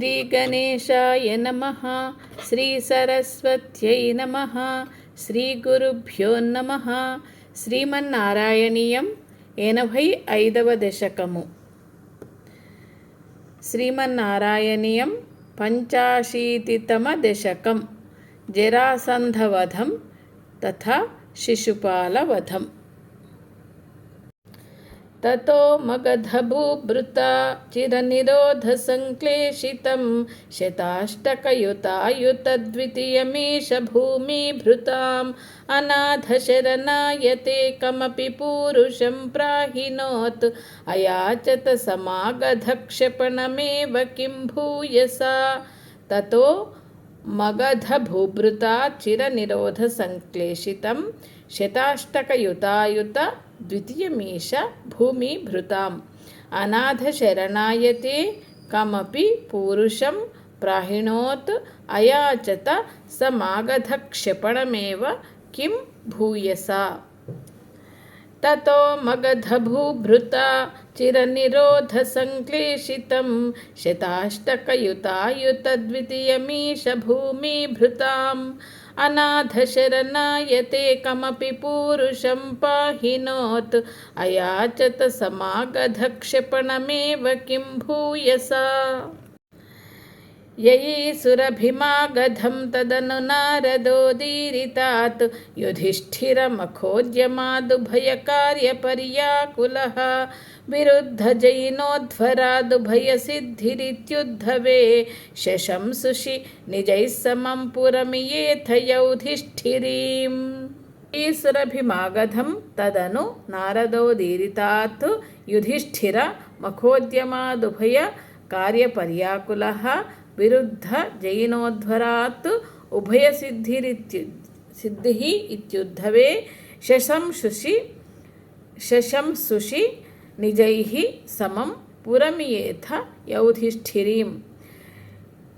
శ్రీ గణేశాయ నమ శ్రీ సరస్వత్యై నమ శ్రీ గురుభ్యో నమ శ్రీమన్నారాయణీయం ఎనభై ఐదవ దశకము శ్రీమన్నారాయణీయం పంచాశీతితమ దశకం జరాసంధవధం తథా శిశుపాలవధం ततो मगधभूभृता चिरनिरोधसङ्क्लेशितं शताष्टकयुतायुतद्वितीयमीश भूमिभृताम् अनाथशरणायते कमपि पूरुषं प्राहिनोत् अयाचत समागधक्षपणमेव किं भूयसा ततो मगधभूभृता चिरनिरोधसङ्क्लेशितं शताष्टकयुतायुत द्वितीयमीश भूमिभृताम् अनाथशरणायते कमपि पूरुषं प्राहिणोत् अयाचत समागधक्षपणमेव किं भूयसा ततो मगधभूभृता चिरनिरोधसङ्क्लेशितं शताष्टकयुतायुतद्वितीयमीश भूमिभृताम् अनाथशरणायते कमपि पूरुषं पाहिनोत्। अयाचत समागधक्षेपणमेव किं भूयसा। ययीसुरभिमागधं तदनु नारदोदीरितात् युधिष्ठिरमखोद्यमादुभयकार्यपर्याकुलः विरुद्धजैनोध्वरादुभयसिद्धिरित्युद्धवे शशंसुषि निजैः समं पुरमियेथ यौधिष्ठिरीम् ఈసురభిమాగధం తదను నారదోదీరితాత్ యుధిష్ఠిర మఖోద్యమాదుభయ కార్యపర్యాకుల विरुद्ध जैनोध्वरात् उभयसिद्धिरित्यु सिद्धिः इत्युद्धवे शशं शुषि शशं सुषि निजैः समं पुरमियेथ यौधिष्ठिरीम्।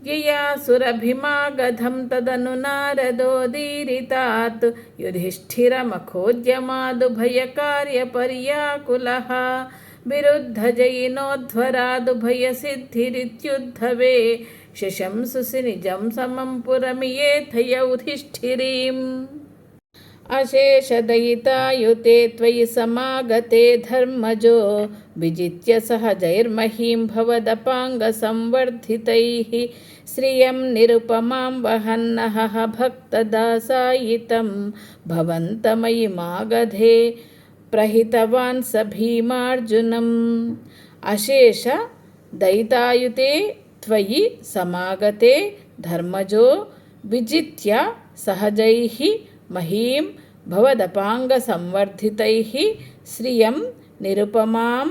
यया सुरभिमागधं तदनु नारदोदीरितात् युधिष्ठिरमखोद्यमादुभयकार्यपर्याकुलः विरुद्धजयिनोध्वरादुभयसिद्धिरित्युद्धवे శశంసుసి నిజం సమం పురమియేథయౌధిష్ఠిరీం అశేషదయితాయుతే త్వయి సమాగతే ధర్మజో విజిత్య సహజైర్మహీం భవదపాంగసంవర్ధితై. శ్రియం నిరుపమాం వహన్నహ భక్తదాసాయితం భవంతమయి మాగధే ప్రహితవాన్ స భీమార్జునం అశేష దయితాయుతే త్వయి సమాగతే ధర్మజో విజిత్య సహజైః మహీం భవదపాంగసంవర్ధితైః శ్రియం నిరుపమాం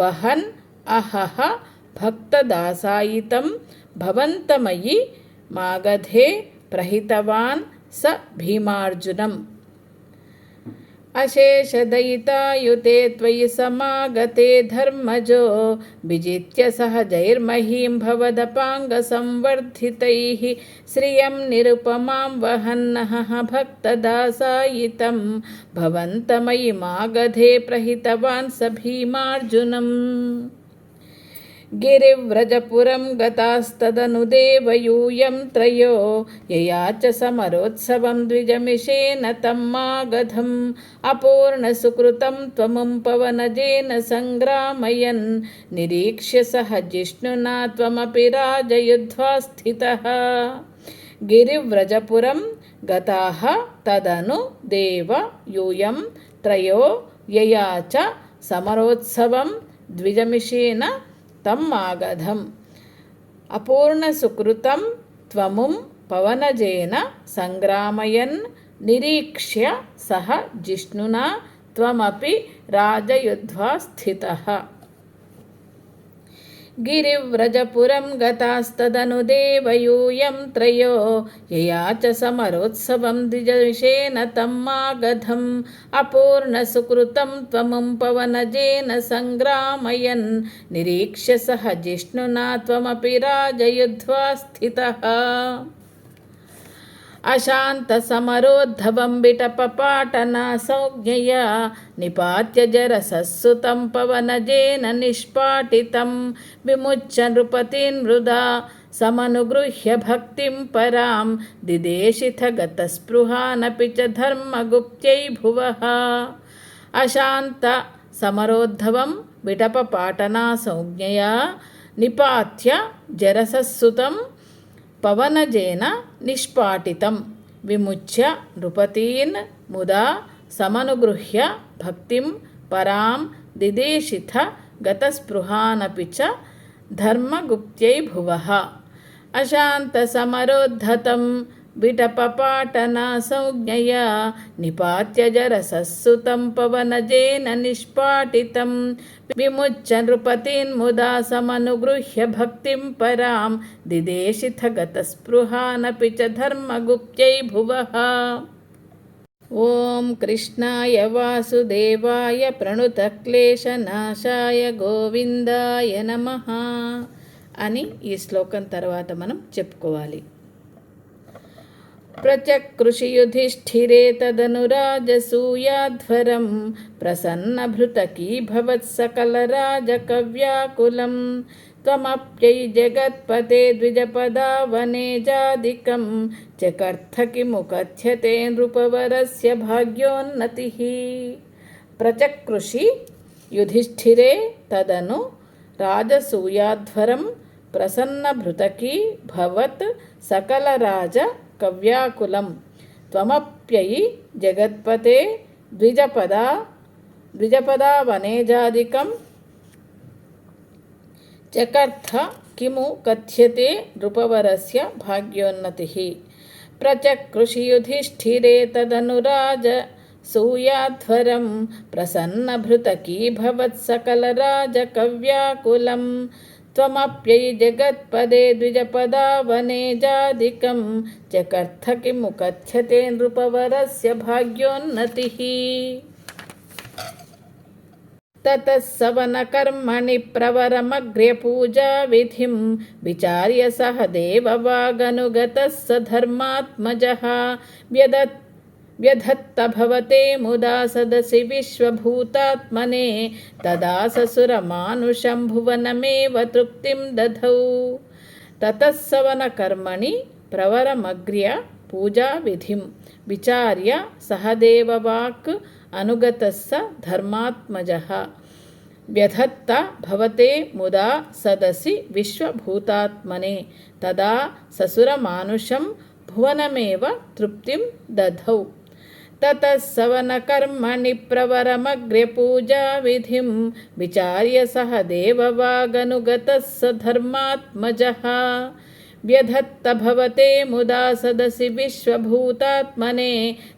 వహన్ అహహ భక్తదాసాయితం భవంతమయి మాగధే ప్రహితవాన్ స భీమార్జునం. अशेषदयितायुते त्वयि समागते धर्मजो विजित्य सहजैर्महीं भवदपाङ्गसंवर्धितैः श्रियं निरुपमां वहन्नः भक्तदासायितं भवन्तमयि मागधे प्रहितवान् स भीमार्जुनम् गिरिव्रजपुरं गतास्तदनु देवयूयं त्रयो यया च समरोत्सवं द्विजमिषेण तं मागधम् अपूर्णसुकृतं त्वमुं पवनजेन सङ्ग्रामयन् निरीक्ष्य सह जिष्णुना त्वमपि राजयुध्वा स्थितः गिरिव्रजपुरं गताः तदनु देव यूयं त्रयो यया च समरोत्सवं द्विजमिषेण తం ఆగధం. అపూర్ణసుకృతం త్వముం పవనజేన సంగ్రామయన్ నిరీక్ష్య సహ జిష్ణునా త్వమపి రాజయుధ్వా స్థితః गिरिव्रजपुरं गतास्तदनु देवयूयं त्रयो यया च समरोत्सवं द्विजविषेण तं मागधम् अपूर्णसुकृतं त्वमुं पवनजेन सङ्ग्रामयन् निरीक्ष्य सह जिष्णुना त्वमपि राजयुध्वा स्थितः अशान्तसमरोद्धवं बिटपपाटना संज्ञया निपात्य जरसस्सुतं पवनजेन निष्पाटितं विमुच्य नृपतीन् मृदा समनुगृह्य भक्तिं परां दिदेशिथ गतस्पृहानपि च धर्मगुप्त्यै भुवः अशान्त समरोद्धवं विटपपाटनासंज्ञया निपात्य जरसस्सुतं పవనజేన నిష్పాటితం విముచ్య నృపతీన్ ముదా సమనుగృహ్య భక్తిం పరాం దిదేశిథ గతస్పృహానపి చ ధర్మగుప్త్యై భువ. అశాంతసమరోద్ధతం विटपपाटनासंज्ञया निपात्य जरसस्सुतं पवनजेन निष्पाटितं विमुच्य नृपतीन्मुदा समनुगृह्य भक्तिं परां दिदेशिथ गतस्पृहानपि च धर्मगुप्त्यै भुवः ॐ कृष्णाय वासुदेवाय ప్రణుతక్లేశనాశాయ గోవిందాయ నమ అని ఈ శ్లోకం తర్వాత మనం చెప్పుకోవాలి प्रचकृषियुधिष्ठिरे तदनुराजसूयाध्वरं प्रसन्नभृतकीभवत्सकलराजकव्याकुलं त्वमप्यै जगत्पते द्विजपदावने जादिकं चकर्थ किमु कथ्यते नृपवरस्य भाग्योन्नतिः प्रचकृषि युधिष्ठिरे तदनु राजसूयाध्वरं प्रसन्नभृतकी भवत् सकलराज कव्याकुलं त्वमप्ययि जगत्पते द्विजपदा द्विजपदावनेजादिकं चकर्थ किमु कथ्यते नृपवरस्य भाग्योन्नतिः। प्रचकृषियुधिष्ठिरे तदनुराज सूयाध्वरं प्रसन्नभृतकी भवत्सकलराजकव्याकुलं त्वमप्यै जगत्पदे द्विजपदावनेजादिकं चकर्थ किमु कथ्यते नृपवरस्य भाग्योन्नतिः। ततः सवनकर्मणि प्रवरमग्र्यपूजाविधिं विचार्य सह देववागनुगतः स धर्मात्मजः। व्यदत् व्यधत्त भवते मुदा सदसि विश्वभूतात्मने तदा ससुरमानुषं भुवनमेव तृप्तिं दधौ ततः सवनकर्मणि प्रवरमग्र्य पूजाविधिं विचार्य सह देववाक् अनुगतः स धर्मात्मजः व्यधत्त भवते मुदा सदसि विश्वभूतात्मने तदा ससुरमानुषं भुवनमेव तृप्तिं दधौ ततः सवनकर्मणि प्रवरमग्र्यपूजाविधिं विचार्य सह देववागनुगतः स धर्मात्मजः व्यधत्त भवते मुदा सदसि विश्वभूतात्मने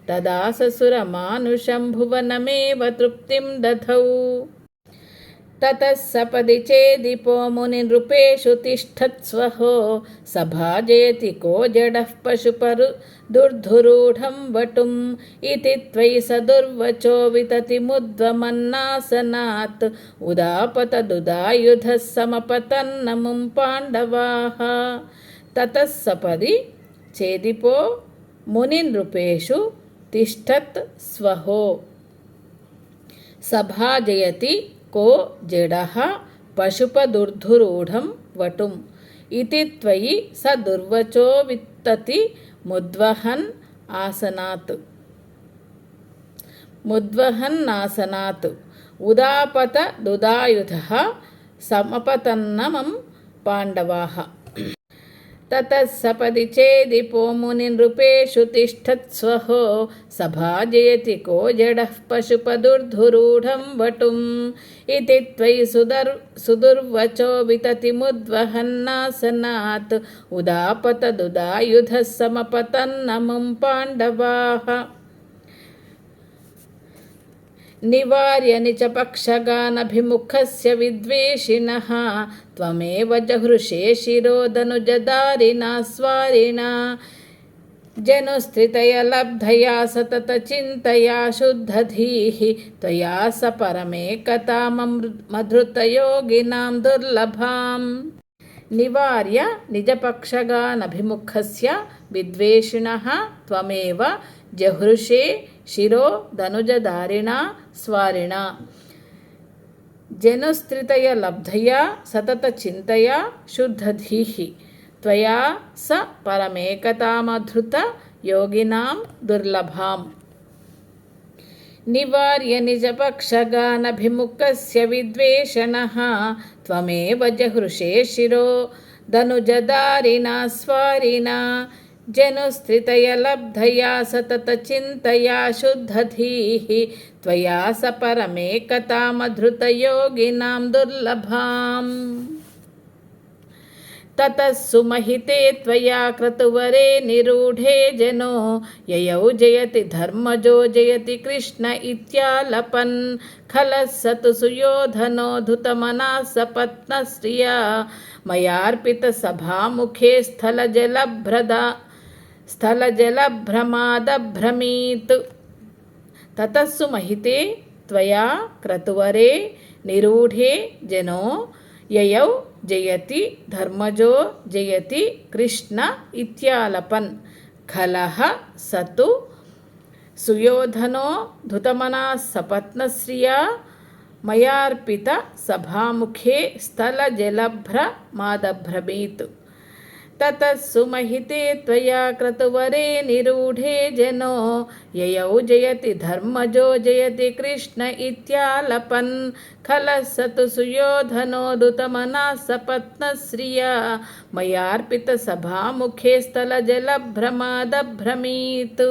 तदा ससुरमानुषं भुवनमेव तृप्तिं दधौ ततः सपदि चेदिपो मुनिनृपेषु तिष्ठत्स्वहो सभाजयति को जडः पशुपरु दुर्धुरूढं वटुम् इति त्वयि स दुर्वचो विततिमुद्वमन्नासनात् उदापतदुदायुधः समपतन्नमुं पाण्डवाः ततः सपदि चेदिपो मुनिनृपेषु तिष्ठत् स्वहो सभाजयति को जडः पशुपदुर्धुरूढं वटुम् इति त्वयि स दुर्वचो वित्तति मुद्वहन् आसनात् मुद्वहन्नासनात् उदापत दुदायुधः समपतन्नमं पाण्डवाः ततः सपदि चेदिपो मुनिनृपेषु तिष्ठत्स्वहो सभाजयति को जडः पशुपदुर्धुरूढं वटुम् इति त्वयि सुदर् सुदुर्वचो विततिमुद्वहन्नासनात् उदापतदुदायुधः समपतन्नमुं पाण्डवाः నివార్య నిచపక్షగానభిముఖస్య విద్వేషిణः. త్వమేవ జహృషే శిరోదనుజదారిణ స్వారిణ. జనుస్థితయ లబ్ధయా సతతచింతయా శుద్ధధీः త్వయా స పరమేకతామమృ మధృతయోగినాం దుర్లభాం. నివార్య నిజపక్షగానభిముఖస్య విద్వేషిణ. త్వమేవ जहृषे शिरो धनुजधारिण स्वारिण। जनुस्त्रितय लब्धया सततचिन्तया शुद्धधीः त्वया स परमेकतामधृत योगिनां दुर्लभाम्। निवार्य निजपक्षगानभिमुखस्य विद्वेषणः। त्वमेव जहृषे शिरो धनुजदारिणा स्वारिणा। जनुस्त्रितयलब्धया सततचिन्तया शुद्धधीः त्वया स परमेकतामधृतयोगिनां दुर्लभाम् ततः सुमहिते त्वया क्रतुवरे निरूढे जनो ययौ जयति धर्मजो जयति कृष्ण इत्यालपन् खलः स तु सुयोधनो धुतमनः सपत्नश्रिया मयार्पितसभामुखे स्थलजलभ्रदा स्थलजलभ्रमादभ्रमीत् ततः सुमहिते त्वया क्रतुवरे निरूढे जनो యయౌ జయతి ధర్మజో జయతి కృష్ణ ఇత్యాలపన్ ఖలహ సతు సుయోధనో ధృతమనా సపత్నశ్రియా మయార్పిత సభాముఖే స్థలజలభ్ర మాదభ్రమీత్ ततः सुमहिते त्वया क्रतुवरे निरूढे जनो ययौ जयति धर्मजो जयति कृष्ण इत्यालपन् खलः स तु सुयोधनोदुतमनः सपत्नश्रिया मयार्पितसभामुखे स्थलजलभ्रमादभ्रमीत्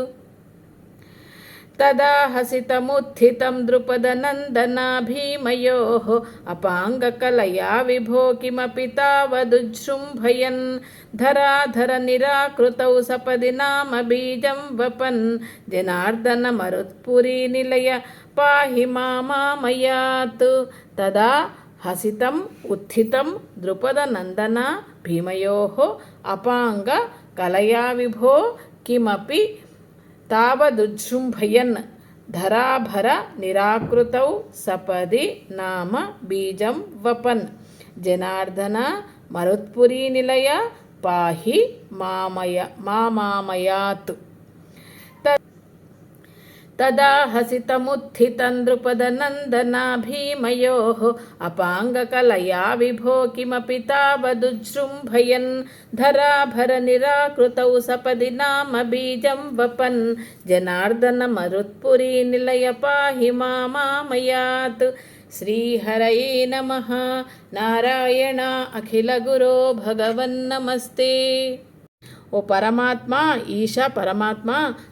तदा हसितमुत्थितं द्रुपदनन्दना भीमयोः अपाङ्गकलया विभो किमपि तावदुजृम्भयन् धराधरनिराकृतौ सपदि नाम बीजं वपन् जनार्दनमरुत्पुरीनिलय पाहि मामामयात् तदा हसितम् उत्थितं द्रुपदनन्दना भीमयोः अपाङ्गकलया विभो किमपि తావదుజృంభయన్ ధరాభర నిరాకృతౌ సపది నామ బీజం వపన్. జనార్దన మరుత్పురీ నిలయ పాహి మామయ మామామయాత్. तदा हसितमुत्थितं द्रुपदनन्दना भीमयोः अपाङ्गकलया विभो किमपि तावदुजृम्भयन् धराभरनिराकृतौ सपदि नाम बीजं वपन् जनार्दनमरुत्पुरीनिलय पाहि मामामयात् श्रीहरये नमः नारायण अखिलगुरो भगवन्नमस्ते ఓ పరమాత్మ ఈశ పరమాత్మ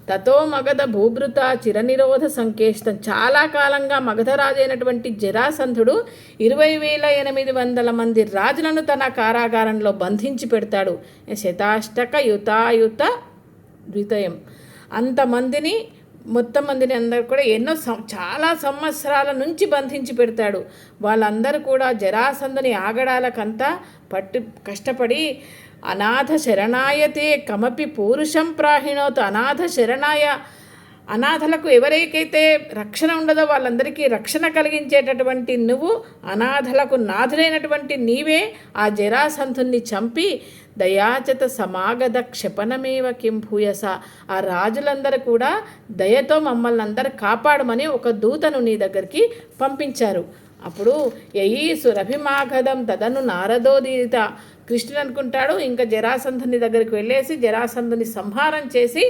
తతో మగధ భూభృత చిరనిరోధ సంకేష్టం. చాలా కాలంగా మగధరాజైనటువంటి జరాసంధుడు ఇరవై వేల ఎనిమిది వందల మంది రాజులను తన కారాగారంలో బంధించి పెడతాడు. శతాష్టక యుతాయుత ద్వితయం. అంతమందిని మొత్తం మందిని అందరు కూడా ఎన్నో చాలా సంవత్సరాల నుంచి బంధించి పెడతాడు. వాళ్ళందరూ కూడా జరాసంధుని ఆగడాలకంతా పట్టు కష్టపడి అనాథ శరణాయతే కమపి పూరుషం ప్రాహిణోతు. అనాథ శరణాయ అనాథలకు ఎవరికైతే రక్షణ ఉండదో వాళ్ళందరికీ రక్షణ కలిగించేటటువంటి నువ్వు అనాథలకు నాథులైనటువంటి నీవే ఆ జరాసంధుణ్ణి చంపి దయాచత సమాగద క్షపణమేవ కిం భూయస. ఆ రాజులందరూ కూడా దయతో మమ్మల్ని అందరు కాపాడమని ఒక దూతను నీ దగ్గరికి పంపించారు. అప్పుడు యయీ సురభిమాఘదం తదను నారదోదీత. కృష్ణుడు అనుకుంటాడు. ఇంకా జరాసంధుని దగ్గరికి వెళ్ళేసి జరాసంధుని సంహారం చేసి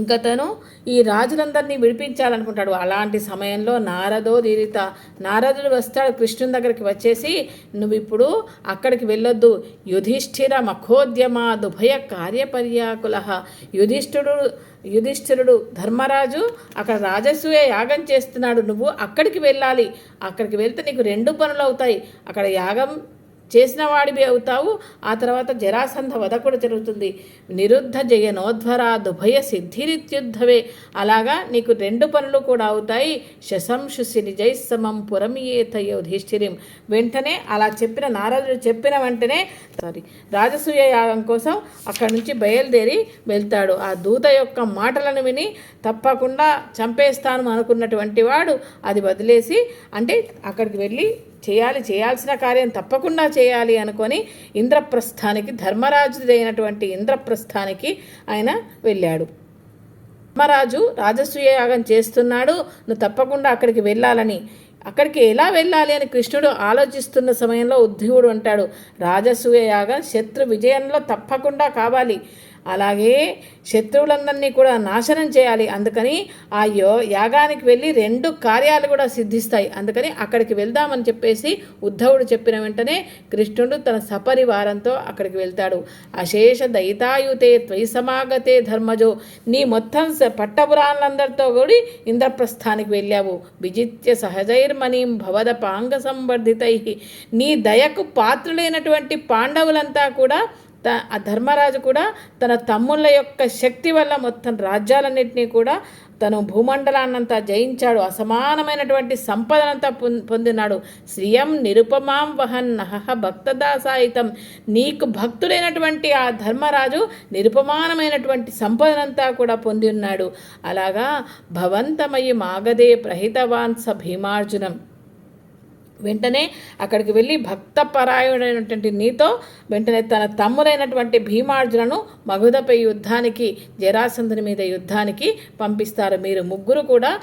ఇంకా తను ఈ రాజులందరినీ విడిపించాలనుకుంటాడు. అలాంటి సమయంలో నారదో దీరిత నారదుడు వస్తాడు కృష్ణుని దగ్గరికి వచ్చేసి నువ్వు ఇప్పుడు అక్కడికి వెళ్ళొద్దు. యుధిష్ఠిర మఖోద్యమా దుభయ కార్యపర్యాకుల యుధిష్ఠుడు యుధిష్ఠిరుడు ధర్మరాజు అక్కడ రాజసూయ యాగం చేస్తున్నాడు. నువ్వు అక్కడికి వెళ్ళాలి. అక్కడికి వెళ్తే నీకు రెండు పనులు అవుతాయి. అక్కడ యాగం చేసిన వాడివి అవుతావు ఆ తర్వాత జరాసంధ వధ కూడా జరుగుతుంది. నిరుద్ధ జయనోధ్వర దుభయ సిద్ధిరిత్యుద్ధవే అలాగా నీకు రెండు పనులు కూడా అవుతాయి. శశంశుసి నిజైస్సమం పురమియేత యుధిష్ఠిరిం. వెంటనే అలా చెప్పిన నారదుడు చెప్పిన వెంటనే సారీ రాజసూయ యాగం కోసం అక్కడి నుంచి బయలుదేరి వెళ్తాడు. ఆ దూత యొక్క మాటలను విని తప్పకుండా చంపేస్తాను అనుకున్నటువంటి వాడు అది వదిలేసి అంటే అక్కడికి వెళ్ళి చేయాలి చేయాల్సిన కార్యం తప్పకుండా చేయాలి అనుకొని ఇంద్రప్రస్థానికి ధర్మరాజుదైనటువంటి ఇంద్రప్రస్థానికి ఆయన వెళ్ళాడు. ధర్మరాజు రాజసూయ యాగం చేస్తున్నాడు నువ్వు తప్పకుండా అక్కడికి వెళ్ళాలని. అక్కడికి ఎలా వెళ్ళాలి అని కృష్ణుడు ఆలోచిస్తున్న సమయంలో ఉద్యోగుడు అంటాడు రాజసూయ యాగం శత్రు విజయంలో తప్పకుండా కావాలి. అలాగే శత్రువులందరినీ కూడా నాశనం చేయాలి. అందుకని ఆ యో యాగానికి వెళ్ళి రెండు కార్యాలు కూడా సిద్ధిస్తాయి. అందుకని అక్కడికి వెళ్దామని చెప్పేసి ఉద్ధవుడు చెప్పిన వెంటనే కృష్ణుడు తన సపరివారంతో అక్కడికి వెళ్తాడు. అశేష దయితాయుతే త్వయి సమాగతే ధర్మజో. నీ మొత్తం స- పట్టపురాణులందరితో కూడి ఇంద్రప్రస్థానికి వెళ్ళావు. విజిత్య సహజైర్మణిం భవద పాంగ సంవర్ధితై. నీ దయకు పాత్రులైనటువంటి పాండవులంతా కూడా త ఆ ధర్మరాజు కూడా తన తమ్ముళ్ళ యొక్క శక్తి వల్ల మొత్తం రాజ్యాలన్నింటినీ కూడా తను భూమండలాన్నంతా జయించాడు. అసమానమైనటువంటి సంపదనంతా పొం- పొందినాడు. శ్రియం నిరుపమాం వహన్ నహ భక్తదాసాయితం. నీకు భక్తుడైనటువంటి ఆ ధర్మరాజు నిరుపమానమైనటువంటి సంపదనంతా కూడా పొంది ఉన్నాడు అలాగా భవంతమయి మాగదే ప్రహితవాన్ స భీమార్జునం. వెంటనే అక్కడికి వెళ్ళి భక్తపరాయణుడైనటువంటి నీతో వెంటనే తన తమ్ముడైనటువంటి భీమార్జునను మగుధపై యుద్ధానికి జరాసంధుని మీద యుద్ధానికి పంపిస్తారు. మీరు ముగ్గురు కూడా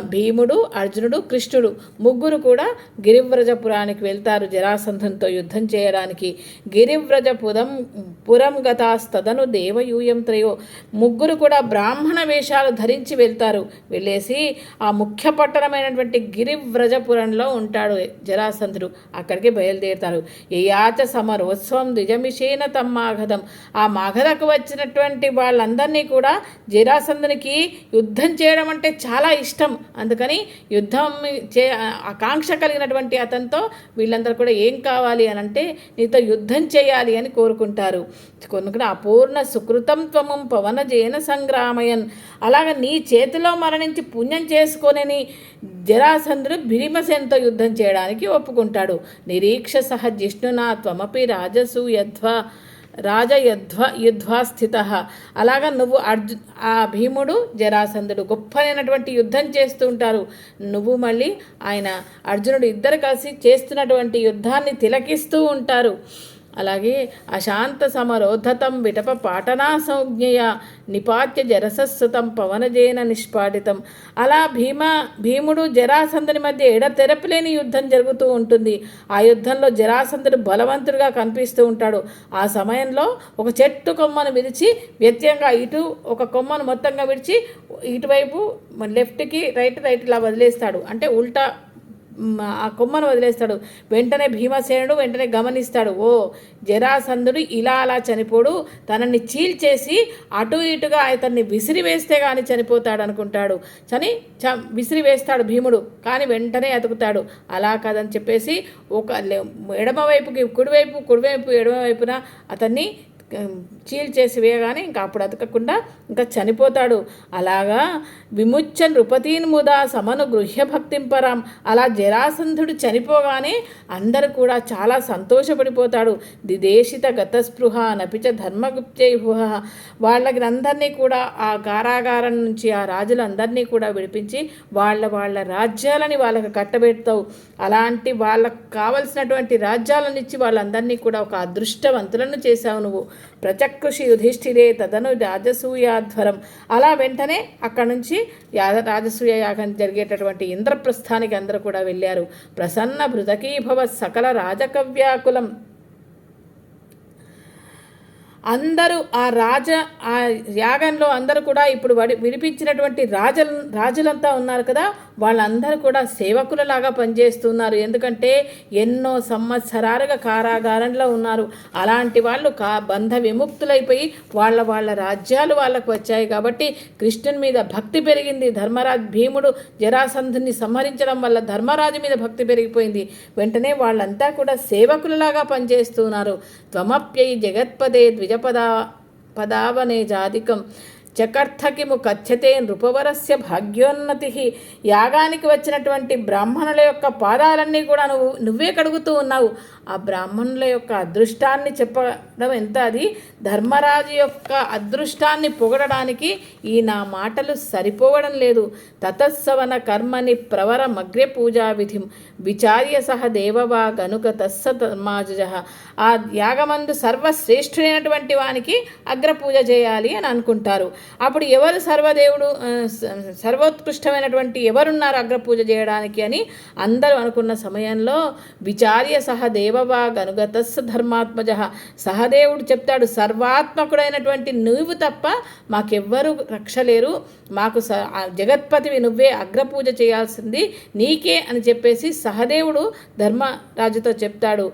భీముడు అర్జునుడు కృష్ణుడు ముగ్గురు కూడా గిరివ్రజపురానికి వెళ్తారు. జరాసంధంతో యుద్ధం చేయడానికి గిరివ్రజపురం పురం గతాస్తదను దేవయూయం త్రయో. ముగ్గురు కూడా బ్రాహ్మణ వేషాలు ధరించి వెళ్తారు. వెళ్ళేసి ఆ ముఖ్య పట్టణమైనటువంటి గిరివ్రజపురంలో ఉంటాడు జరాసంతుడు అక్కడికి బయలుదేరుతారు. ఏయాచ సమరోత్సవం ద్విజమిషేన తమ్మాఘదం ఆ మాఘదకు వచ్చినటువంటి వాళ్ళందరినీ కూడా జరాసంధునికి యుద్ధం చేయడం అంటే చాలా ఇష్టం. అందుకని యుద్ధం చే ఆకాంక్ష కలిగినటువంటి అతనితో వీళ్ళందరూ కూడా ఏం కావాలి అని అంటే నీతో యుద్ధం చేయాలి అని కోరుకుంటారు. కొనుక్కుని అపూర్ణ సుకృతం త్వమం పవన జైన సంగ్రామయన్. అలాగ నీ చేతిలో మరణించి పుణ్యం చేసుకోనని జరాసంధుడు భీమసేనతో యుద్ధం చేయడానికి ఒప్పుకుంటాడు. నిరీక్ష సహ జిష్ణునా త్వమపి రాజసు యధ్వా రాజయధ్వ యుధ్వా స్థిత. అలాగా నువ్వు అర్జు ఆ భీముడు జరాసంధుడు గొప్పనైనటువంటి యుద్ధం చేస్తూ ఉంటారు. నువ్వు మళ్ళీ ఆయన అర్జునుడు ఇద్దరు కలిసి చేస్తున్నటువంటి యుద్ధాన్ని తిలకిస్తూ ఉంటారు. అలాగే అశాంత సమరోధతం విటప పాటనా సంజ్ఞయ నిపాత్య జరసస్సుతం పవనజేన నిష్పాటితం. అలా భీమ భీముడు జరాసంధుని మధ్య ఎడతెరపలేని యుద్ధం జరుగుతూ ఉంటుంది. ఆ యుద్ధంలో జరాసంధుడు బలవంతుడిగా కనిపిస్తూ ఉంటాడు. ఆ సమయంలో ఒక చెట్టు కొమ్మను విరిచి వ్యత్యంగా ఇటు ఒక కొమ్మను మొత్తంగా విడిచి ఇటువైపు లెఫ్ట్కి రైట్ రైట్ ఇలా వదిలేస్తాడు. అంటే ఉల్టా ఆ కొమ్మను వదిలేస్తాడు. వెంటనే భీమసేనుడు వెంటనే గమనిస్తాడు. ఓ జరాసంధుడు ఇలా అలా చనిపోడు. తనని చీల్చేసి అటు ఇటుగా అతన్ని విసిరివేస్తే కానీ చనిపోతాడు అనుకుంటాడు. చని చ విసిరి వేస్తాడు భీముడు. కానీ వెంటనే అతుకుతాడు. అలా కాదని చెప్పేసి ఒక ఎడమవైపుకి కుడివైపు కుడివైపు ఎడమవైపున అతన్ని చీల్చేసి వేయగానే ఇంకా అప్పుడు అతకకుండా ఇంకా చనిపోతాడు. అలాగా విముచ్చన్ నృపతీన్ ముదా సమను గృహ్య భక్తింపరాం అలా జరాసంధుడు చనిపోగానే అందరు కూడా చాలా సంతోషపడిపోతాడు దిదేశిత గతస్పృహ నపిచ ధర్మగుప్తే భుహ వాళ్ళకి అందరినీ కూడా ఆ కారాగారం నుంచి ఆ రాజులందరినీ కూడా విడిపించి వాళ్ళ వాళ్ళ రాజ్యాలని వాళ్ళకి కట్టబెడతావు. అలాంటి వాళ్ళకు కావలసినటువంటి రాజ్యాలను ఇచ్చి వాళ్ళందరినీ కూడా ఒక అదృష్టవంతులను చేశావు నువ్వు. ప్రచకృషి యుధిష్ఠిరే తదను రాజసూయాధ్వరం. అలా వెంటనే అక్కడి నుంచి యాద రాజసూయ యాగం జరిగేటటువంటి ఇంద్రప్రస్థానికి అందరూ కూడా వెళ్ళారు. ప్రసన్న భృతకీభవ సకల రాజకవ్యాకులం. అందరూ ఆ రాజ ఆ యాగంలో అందరూ కూడా ఇప్పుడు వడి విడిపించినటువంటి రాజలు రాజులంతా ఉన్నారు కదా వాళ్ళందరూ కూడా సేవకులలాగా పనిచేస్తున్నారు. ఎందుకంటే ఎన్నో సంవత్సరాలుగా కారాగారంలో ఉన్నారు. అలాంటి వాళ్ళు కా బంధ విముక్తులైపోయి వాళ్ళ వాళ్ళ రాజ్యాలు వాళ్ళకు వచ్చాయి కాబట్టి కృష్ణుని మీద భక్తి పెరిగింది. ధర్మరాజు భీముడు జరాసంధుని సంహరించడం వల్ల ధర్మరాజు మీద భక్తి పెరిగిపోయింది. వెంటనే వాళ్ళంతా కూడా సేవకులలాగా పనిచేస్తున్నారు. త్వమప్యై జగత్పదే నిజపదా పదావనే జాతికం. చకర్థకిము కథ్యతే నృపవరస్య భాగ్యోన్నతి. యాగానికి వచ్చినటువంటి బ్రాహ్మణుల యొక్క పాదాలన్నీ కూడా నువ్వు నువ్వే కడుగుతూ ఉన్నావు. ఆ బ్రాహ్మణుల యొక్క అదృష్టాన్ని చెప్పడం ఎంత అది? ధర్మరాజు యొక్క అదృష్టాన్ని పొగడడానికి ఈ నా మాటలు సరిపోవడం లేదు. తతస్సవన కర్మని ప్రవర మగ్ర్య పూజా విధిం. విచార్య సహ దేవవా గనుక తస్స ధర్మాజుజ. ఆ యాగమందు సర్వశ్రేష్ఠుడైనటువంటి వానికి అగ్రపూజ చేయాలి అని అనుకుంటారు. అప్పుడు ఎవరు సర్వదేవుడు సర్వోత్కృష్టమైనటువంటి ఎవరున్నారు అగ్రపూజ చేయడానికి అని అందరూ అనుకున్న సమయంలో విచార్య సహ దేవ దేవవా గనుగతస్స ధర్మాత్మజ. సహదేవుడు చెప్తాడు సర్వాత్మకుడైనటువంటి నువ్వు తప్ప మాకెవ్వరూ రక్షలేరు. మాకు స జగత్పతివి నువ్వే అగ్రపూజ చేయాల్సింది నీకే అని చెప్పేసి సహదేవుడు ధర్మరాజుతో చెప్తాడు.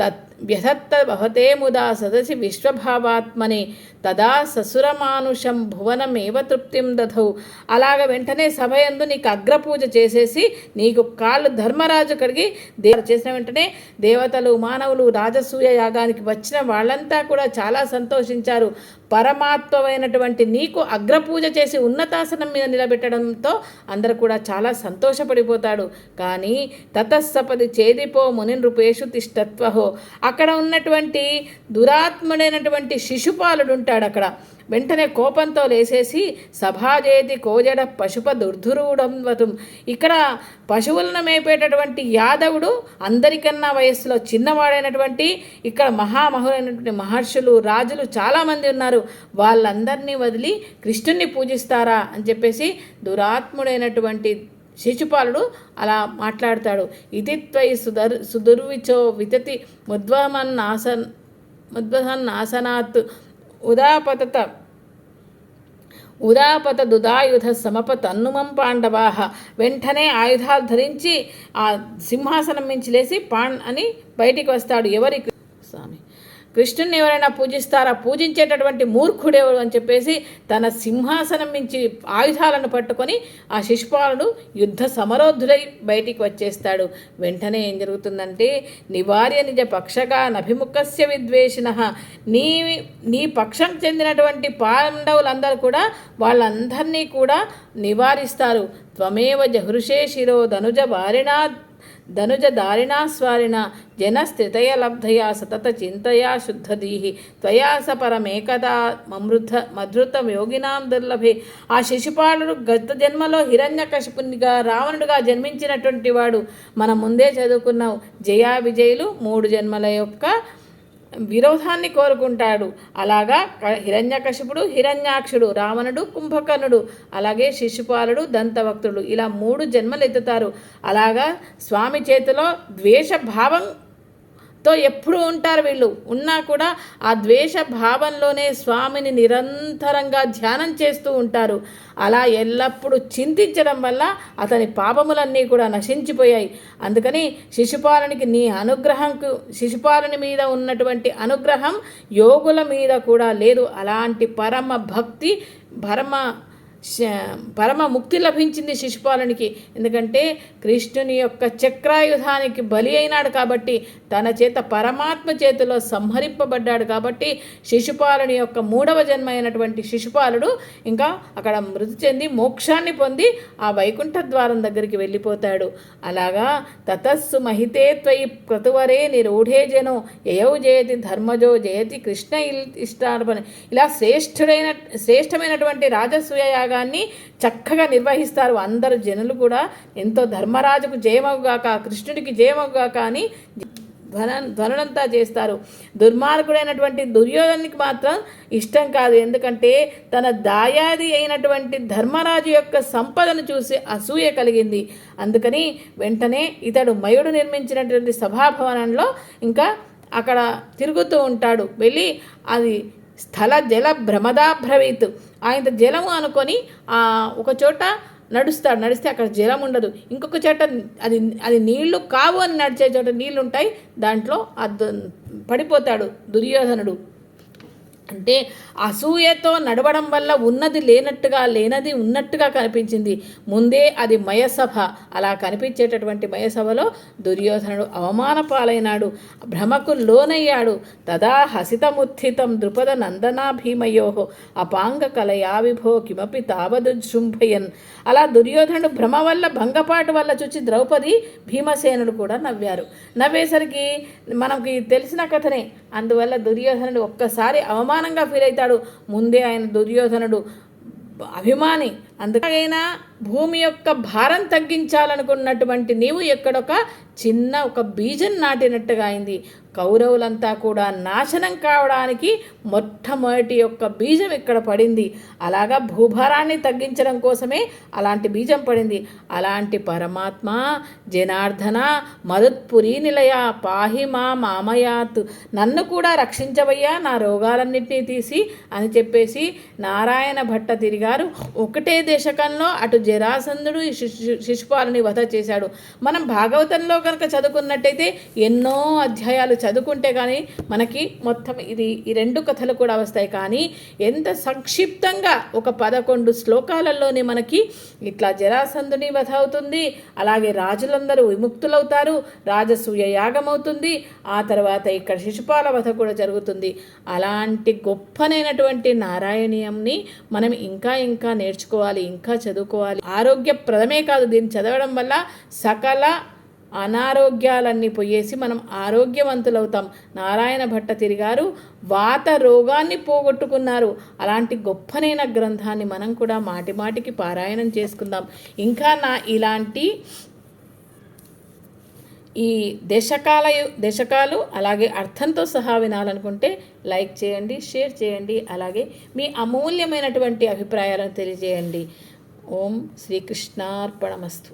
తత్ వ్యసత్త భవతే ముదా సదసి విశ్వభావాత్మని తదా ససురమానుషం భువనమేవ తృప్తిం దధౌ అలాగ వెంటనే సభయందు నీకు అగ్రపూజ చేసేసి నీకు కాళ్ళు ధర్మరాజు కడిగి దేవ చేసిన వెంటనే దేవతలు మానవులు రాజసూయ యాగానికి వచ్చిన వాళ్ళంతా కూడా చాలా సంతోషించారు. పరమాత్మమైనటువంటి నీకు అగ్రపూజ చేసి ఉన్నతాసనం మీద నిలబెట్టడంతో అందరూ కూడా చాలా సంతోషపడిపోతాడు కానీ తతస్సపది చేదిపో ముని నృపేషు తిష్టత్వహో. అక్కడ ఉన్నటువంటి దురాత్ముడైనటువంటి శిశుపాలుడు ఉంటాడు అక్కడ. వెంటనే కోపంతో లేసేసి సభాజేతి కోజడ పశుప దుర్ధురూఢం ఇక్కడ పశువులను మేపేటటువంటి యాదవుడు అందరికన్నా వయస్సులో చిన్నవాడైనటువంటి ఇక్కడ మహామహులైనటువంటి మహర్షులు రాజులు చాలామంది ఉన్నారు. వాళ్ళందరినీ వదిలి కృష్ణుణ్ణి పూజిస్తారా అని చెప్పేసి దురాత్ముడైనటువంటి శిశుపాలుడు అలా మాట్లాడతాడు. ఇది త్వయి సుదర్ సుదుర్విచో వితతి ముద్వమన్నాసన్ ముద్వహన్నాసనాత్ ఉదాపతత ఉదాపత దుదాయుధ సమప తన్నుమం పాండవాహ వెంటనే ఆయుధాలు ధరించి ఆ సింహాసనం మించి లేచి పాండ్ అని బయటికి వస్తాడు. ఎవరికి? స్వామి. కృష్ణుని ఎవరైనా పూజిస్తారా? పూజించేటటువంటి మూర్ఖుడెవరు అని చెప్పేసి తన సింహాసనం మించి ఆయుధాలను పట్టుకొని ఆ శిశుపాలుడు యుద్ధ సమరోధులై బయటికి వచ్చేస్తాడు. వెంటనే ఏం జరుగుతుందంటే నివార్య నిజ పక్షగా నభిముఖస్య విద్వేషిణ నీ నీ పక్షం చెందినటువంటి పాండవులందరూ కూడా వాళ్ళందరినీ కూడా నివారిస్తారు. త్వమేవ జహృషే శిరో ధనుజ వారిణా ధనుజ దారిణా స్వారిణ జనస్థితయ లబ్ధయా సతత చింతయా శుద్ధదీహి త్వయా స పరమేకదా మమృత మధృత యోగినాం దుర్లభే. ఆ శిశుపాలుడు గత జన్మలో హిరణ్యకశిపునిగా రావణుడుగా జన్మించినటువంటి వాడు. మనం ముందే చదువుకున్నాం జయా విజయులు మూడు జన్మల యొక్క విరోధాన్ని కోరుకుంటాడు. అలాగా క- హిరణ్యకశిపుడు హిరణ్యాక్షుడు రావణుడు కుంభకర్ణుడు అలాగే శిశుపాలుడు దంతవక్తుడు ఇలా మూడు జన్మలు ఎత్తుతారు అలాగా స్వామి చేతిలో ద్వేష భావం తో ఎప్పుడు ఉంటారు వీళ్ళు. ఉన్నా కూడా ఆ ద్వేష భావంలోనే స్వామిని నిరంతరంగా ధ్యానం చేస్తూ ఉంటారు. అలా ఎల్లప్పుడూ చింతించడం వల్ల అతని పాపములన్నీ కూడా నశించిపోయాయి. అందుకని శిశుపాలునికి నీ అనుగ్రహంకు శిశుపాలుని మీద ఉన్నటువంటి అనుగ్రహం యోగుల మీద కూడా లేదు. అలాంటి పరమ భక్తి పరమ పరమ ముక్తి లభించింది శిశుపాలునికి. ఎందుకంటే కృష్ణుని యొక్క చక్రాయుధానికి బలి అయినాడు కాబట్టి తన చేత పరమాత్మ చేతిలో సంహరింపబడ్డాడు కాబట్టి శిశుపాలుని యొక్క మూడవ జన్మ అయినటువంటి శిశుపాలుడు ఇంకా అక్కడ మృతి చెంది మోక్షాన్ని పొంది ఆ వైకుంఠ ద్వారం దగ్గరికి వెళ్ళిపోతాడు. అలాగా తతస్సు మహితే త్వయి క్రతువరే నిరూఢే జనో యయౌ జయతి ధర్మజో జయతి కృష్ణ ఇల్- ఇష్టార్పణ. ఇలా శ్రేష్ఠుడైన శ్రేష్టమైనటువంటి రాజసూయ యాగాన్ని చక్కగా నిర్వహిస్తారు. అందరు జనులు కూడా ఎంతో ధర్మరాజుకు జయమవుగాక కృష్ణుడికి జయమవుగాక అని ధ్వన ధ్వనులంతా చేస్తారు. దుర్మార్గుడైనటువంటి దుర్యోధనికి మాత్రం ఇష్టం కాదు. ఎందుకంటే తన దాయాది అయినటువంటి ధర్మరాజు యొక్క సంపదను చూసి అసూయ కలిగింది. అందుకని వెంటనే ఇతడు మయుడు నిర్మించినటువంటి సభాభవనంలో ఇంకా అక్కడ తిరుగుతూ ఉంటాడు. వెళ్ళి అది స్థల జల భ్రమదాభ్రవీత్ ఆయన జలము అనుకొని ఒక చోట నడుస్తాడు. నడిస్తే అక్కడ జలం ఉండదు. ఇంకొక చోట అది అది నీళ్ళు కావు అని నడిచే చోట నీళ్ళు ఉంటాయి దాంట్లో పడిపోతాడు దుర్యోధనుడు. అంటే అసూయతో నడవడం వల్ల ఉన్నది లేనట్టుగా లేనది ఉన్నట్టుగా కనిపించింది. ముందే అది మయసభ. అలా కనిపించేటటువంటి మయసభలో దుర్యోధనుడు అవమాన పాలైనాడు భ్రమకు లోనయ్యాడు. తదా హసితముత్థితం ద్రుపద నందనా భీమయో అపాంగ కలయా విభో కిమపి తావదుజృంభయన్. అలా దుర్యోధనుడు భ్రమ వల్ల భంగపాటు వల్ల చూచి ద్రౌపది భీమసేనుడు కూడా నవ్వారు. నవ్వేసరికి మనకి తెలిసిన కథనే. అందువల్ల దుర్యోధనుడు ఒక్కసారి అవమానంగా ఫీల్ అవుతాడు. ముందే ఆయన దుర్యోధనుడు అభిమాని. అందుకైనా భూమి యొక్క భారం తగ్గించాలనుకున్నటువంటి నీవు ఎక్కడొక చిన్న ఒక బీజం నాటినట్టుగా అయింది. కౌరవులంతా కూడా నాశనం కావడానికి మొట్టమొదటి యొక్క బీజం ఇక్కడ పడింది. అలాగా భూభారాన్ని తగ్గించడం కోసమే అలాంటి బీజం పడింది. అలాంటి పరమాత్మ జనార్దన మరుత్పురి నిలయ పాహి మా మామయాత్ నన్ను కూడా రక్షించవయ్యా నా రోగాలన్నింటినీ తీసి అని చెప్పేసి నారాయణ భట్ట తిరిగారు. ఒకటే దేశకంలో అటు జరాసంధుడు ఈ శిశు శిశుపాలని వధ చేశాడు. మనం భాగవతంలో కనుక చదువుకున్నట్టయితే ఎన్నో అధ్యాయాలు చదువుకుంటే కానీ మనకి మొత్తం ఇది ఈ రెండు కథలు కూడా వస్తాయి. కానీ ఎంత సంక్షిప్తంగా ఒక పదకొండు శ్లోకాలలోనే మనకి ఇట్లా జరాసంధుని వధ అవుతుంది అలాగే రాజులందరూ విముక్తులవుతారు రాజసూయ యాగం అవుతుంది ఆ తర్వాత ఇక్కడ శిశుపాల వధ కూడా జరుగుతుంది. అలాంటి గొప్పనైనటువంటి నారాయణీయంని మనం ఇంకా ఇంకా నేర్చుకోవాలి. ఇంకా చదువుకోవాలి. ఆరోగ్యప్రదమే కాదు దీన్ని చదవడం వల్ల సకల అనారోగ్యాలన్నీ పోయేసి మనం ఆరోగ్యవంతులవుతాం. నారాయణ భట్ట తిరిగారు వాత రోగాన్ని పోగొట్టుకున్నారు. అలాంటి గొప్పనైన గ్రంథాన్ని మనం కూడా మాటిమాటికి పారాయణం చేసుకుందాం. ఇంకా నా ఇలాంటి ఈ దశకాల దశకాలు అలాగే అర్థంతో సహా వినాలనుకుంటే లైక్ చేయండి షేర్ చేయండి అలాగే మీ అమూల్యమైనటువంటి అభిప్రాయాలను తెలియజేయండి. ఓం శ్రీకృష్ణార్పణమస్తు.